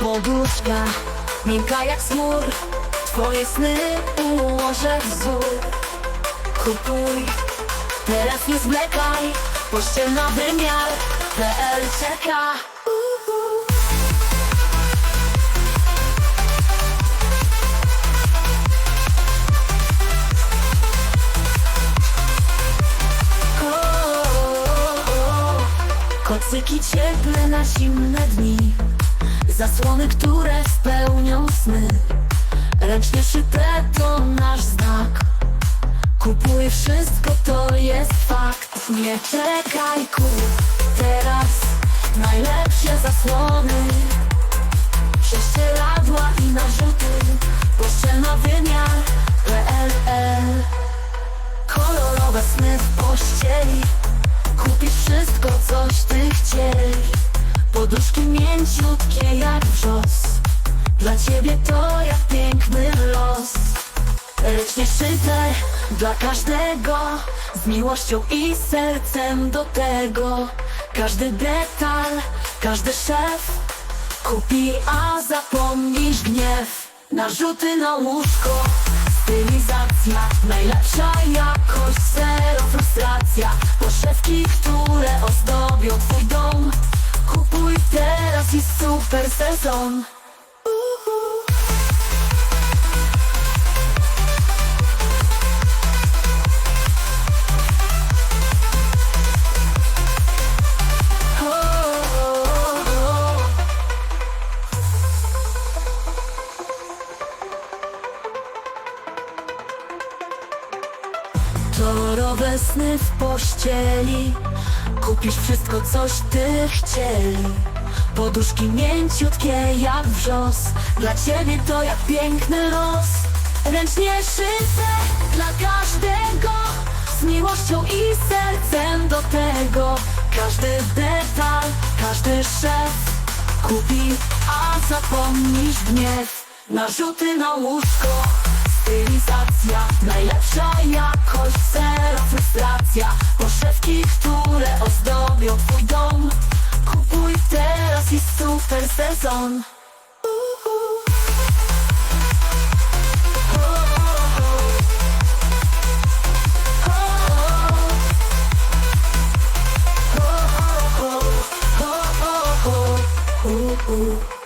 poduszka Miękka jak smur Twoje sny ułożę wzór. Kupuj Teraz nie zwlekaj Pościel na wymiar. PL czeka. Kocyki cieple na zimne dni Zasłony, które spełnią sny. Ręcznie szyte to nasz znak. Kupuję wszystko, to jest fakt. Nie czekaj, kup teraz Najlepsze zasłony mięciutkie jak wrzos. Dla ciebie to jak piękny los. Ręcznie szyte dla każdego. Z miłością i sercem do tego. Każdy detal, każdy szef. Kupi, a zapomnisz gniew. Narzuty na łóżko. Stylizacja. Najlepsza jakość Zero frustracja. Poszewki, które super sezon. Sny w pościeli Kupisz wszystko, coś ty chcieli. Poduszki mięciutkie jak wrzos Dla ciebie to jak piękny los. Ręcznie szyte dla każdego Z miłością i sercem do tego. Każdy detal, każdy szef Kupi, a zapomnisz gniew. Narzuty na łóżko Stylizacja, najlepsza jakość Zero frustracja Kwiatki, które ozdobią twój dom Kupuj teraz i super sezon Ooh.